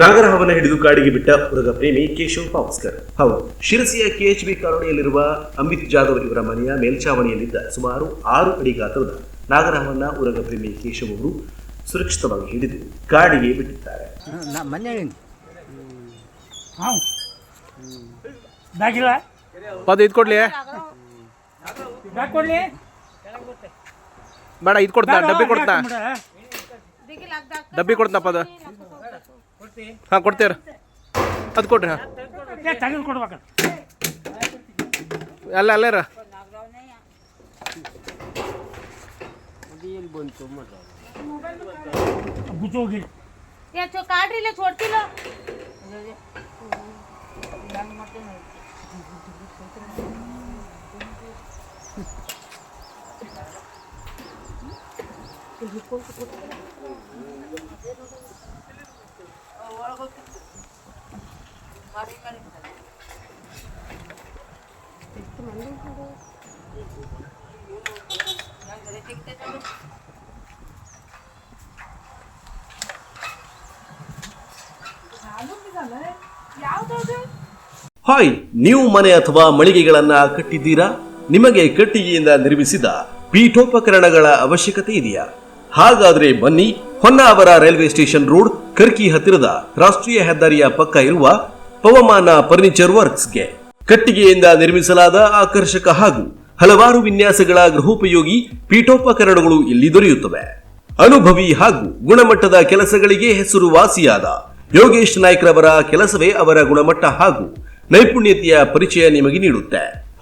ನಾಗರಹವನ ಹಿಡಿದು ಕಾಡಿಗೆ ಬಿಟ್ಟ ಉರಗ ಪ್ರೇಮಿ ಕೇಶವ್ ಪಾವಸ್ಕರ್. ಹೌದು ಶಿರಸಿಯ ಕೆಎಚ್ಬಿ ಕಾಲೋನಿಯಲ್ಲಿರುವ ಅಮಿತ್ ಜಾಧವ್ ಇವರ ಮನೆಯ ಮೇಲ್ಛಾವಣಿಯಲ್ಲಿದ್ದ ಸುಮಾರು ಆರು ಅಡಿ ಗಾತ್ರದ ನಾಗರಹವನ ಉರಗ ಪ್ರೇಮಿ ಕೇಶವ್ ಅವರು ಸುರಕ್ಷಿತವಾಗಿ ಹಿಡಿದು ಕಾಡಿಗೆ ಬಿಟ್ಟಿದ್ದಾರೆ. ಬೇಡ ಇದು ಕೊಡ್ತಾ ಡಬ್ಬಿ ಕೊಡ್ತಾ. ಡಬ್ಬಿ ಕೊಡ್ತಾ ಪದ. ಹಾಂ ಕೊಡ್ತೀರ ಅದು ಕೊಡ್ರಿ ಹಾಂ ಏ ತೆಗೆದು ಕೊಡ್ಬೇಕು ಅಲ್ಲ ಅಲ್ಲೇರ ಗುಚ್ಚು ಹೋಗಿ या तो काढ रे छोड़ती लो ಹಾಯ್, ನೀವು ಮನೆ ಅಥವಾ ಮಳಿಗೆಗಳನ್ನ ಕಟ್ಟಿದ್ದೀರಾ? ನಿಮಗೆ ಕಟ್ಟಿಗೆಯಿಂದ ನಿರ್ಮಿಸಿದ ಪೀಠೋಪಕರಣಗಳ ಅವಶ್ಯಕತೆ ಇದೆಯಾ? ಹಾಗಾದ್ರೆ ಬನ್ನಿ Honnavar railway station road Karki ಹತ್ತಿರದ ರಾಷ್ಟ್ರೀಯ ಹೆದ್ದಾರಿಯ ಪಕ್ಕ ಇರುವ ಪವಮಾನ ಫರ್ನಿಚರ್ ವರ್ಕ್ಸ್ಗೆ ಕಟ್ಟಿಗೆಯಿಂದ ನಿರ್ಮಿಸಲಾದ ಆಕರ್ಷಕ ಹಾಗೂ ಹಲವಾರು ವಿನ್ಯಾಸಗಳ ಗೃಹೋಪಯೋಗಿ ಪೀಠೋಪಕರಣಗಳು ಇಲ್ಲಿ ದೊರೆಯುತ್ತವೆ. ಅನುಭವಿ ಹಾಗೂ ಗುಣಮಟ್ಟದ ಕೆಲಸಗಳಿಗೆ ಹೆಸರುವಾಸಿಯಾದ ಯೋಗೇಶ್ ನಾಯ್ಕರವರ ಕೆಲಸವೇ ಅವರ ಗುಣಮಟ್ಟ ಹಾಗೂ ನೈಪುಣ್ಯತೆಯ ಪರಿಚಯ ನಿಮಗೆ ನೀಡುತ್ತೆ.